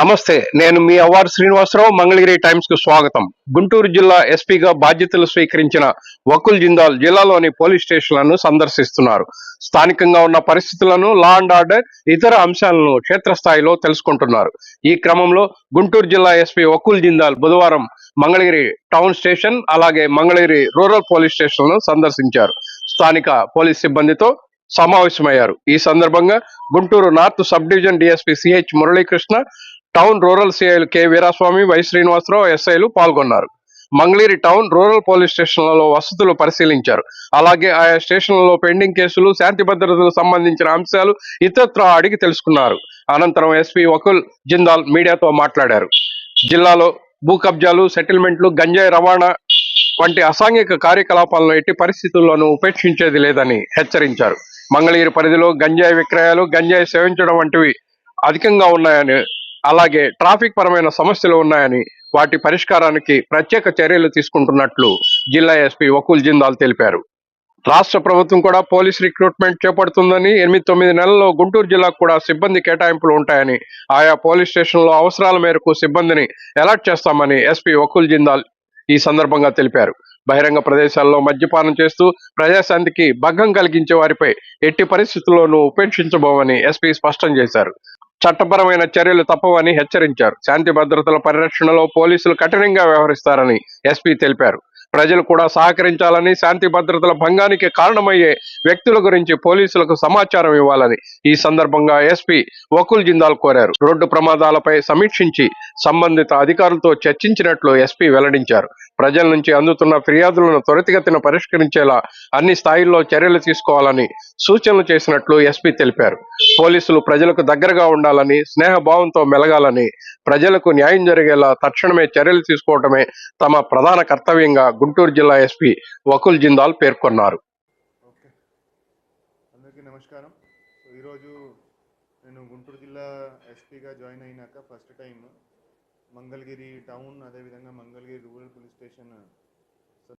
నమస్తే నేను మీ అవార్డు శ్రీనివాసరావు మంగళగిరి టైమ్స్కు స్వాగతం. గుంటూరు జిల్లా ఎస్పీగా బాధ్యతలు స్వీకరించిన వకుల్ జిందాల్ జిల్లాలోని పోలీస్ స్టేషన్లను సందర్శిస్తున్నారు. స్థానికంగా ఉన్న పరిస్థితులను లా అండ్ ఆర్డర్ ఇతర అంశాలను క్షేత్రస్థాయిలో తెలుసుకుంటున్నారు. ఈ క్రమంలో గుంటూరు జిల్లా ఎస్పీ వకుల్ జిందాల్ బుధవారం మంగళగిరి టౌన్ స్టేషన్ అలాగే మంగళగిరి రూరల్ పోలీస్ స్టేషన్లను సందర్శించారు. స్థానిక పోలీస్ సిబ్బందితో సమావేశమయ్యారు. ఈ సందర్భంగా Guntur north sub division DSP CH Muralikrishna town rural సిఐలు K Veeraswamy Y Srinivasarao ఎస్ఐలు పాల్గొన్నారు. మంగళీరి టౌన్ రూరల్ పోలీస్ స్టేషన్లలో వసతులు పరిశీలించారు. అలాగే ఆయా స్టేషన్లలో పెండింగ్ కేసులు శాంతి భద్రతలకు సంబంధించిన అంశాలు ఇతరత్రా అడిగి తెలుసుకున్నారు. అనంతరం ఎస్పీ వకుల్ జిందాల్ మీడియాతో మాట్లాడారు. జిల్లాలో భూ కబ్జాలు సెటిల్మెంట్లు గంజాయి రవాణా వంటి అసాంఘిక కార్యకలాపాలను ఎట్టి పరిస్థితుల్లోనూ ఉపేక్షించేది లేదని హెచ్చరించారు. మంగళగిరి పరిధిలో గంజాయి విక్రయాలు గంజాయి సేవించడం వంటివి అధికంగా ఉన్నాయని అలాగే ట్రాఫిక్ పరమైన సమస్యలు ఉన్నాయని వాటి పరిష్కారానికి ప్రత్యేక చర్యలు తీసుకుంటున్నట్లు జిల్లా ఎస్పీ వకుల్ జిందాల్ తెలిపారు. రాష్ట్ర ప్రభుత్వం కూడా పోలీస్ రిక్రూట్మెంట్ చేపడుతుందని ఎనిమిది తొమ్మిది నెలల్లో గుంటూరు జిల్లాకు కూడా సిబ్బంది కేటాయింపులు ఉంటాయని ఆయా పోలీస్ స్టేషన్లో అవసరాల మేరకు సిబ్బందిని అలర్ట్ చేస్తామని ఎస్పీ వకుల్ జిందాల్ ఈ సందర్భంగా తెలిపారు. బహిరంగ ప్రదేశాల్లో మద్యపానం చేస్తూ ప్రజాశాంతికి భంగం కలిగించే వారిపై ఎట్టి పరిస్థితుల్లోనూ ఉపేక్షించబోమని ఎస్పీ స్పష్టం చేశారు. చట్టపరమైన చర్యలు తప్పవని హెచ్చరించారు. శాంతి భద్రతల పరిరక్షణలో పోలీసులు కఠినంగా వ్యవహరిస్తారని ఎస్పీ తెలిపారు. ప్రజలు కూడా సహకరించాలని శాంతి భద్రతల భంగానికి కారణమయ్యే వ్యక్తుల గురించి పోలీసులకు సమాచారం ఇవ్వాలని ఈ సందర్భంగా ఎస్పీ వకుల్ జిందాల్ కోరారు. రోడ్డు ప్రమాదాలపై సమీక్షించి సంబంధిత అధికారులతో చర్చించినట్లు ఎస్పీ వెల్లడించారు. ప్రజల నుంచి అందుతున్న ఫిర్యాదులను త్వరితగతిన పరిష్కరించేలా అన్ని స్థాయిల్లో చర్యలు తీసుకోవాలని సూచనలు చేసినట్లు ఎస్పీ తెలిపారు. పోలీసులు ప్రజలకు దగ్గరగా ఉండాలని స్నేహభావంతో మెలగాలని ప్రజలకు న్యాయం జరిగేలా తక్షణమే చర్యలు తీసుకోవటమే తమ ప్రధాన కర్తవ్యంగా గుంటూరు జిల్లా ఎస్పీ వకుల్ జిందాల్ పేర్కొన్నారు. ఓకే అందరికీ నమస్కారం. ఈరోజు నేను గుంటూరు జిల్లా ఎస్పీగా జాయిన్ అయినాక ఫస్ట్ టైం మంగళగిరి టౌన్ అదేవిధంగా మంగళగిరి రూరల్ పోలీస్ స్టేషన్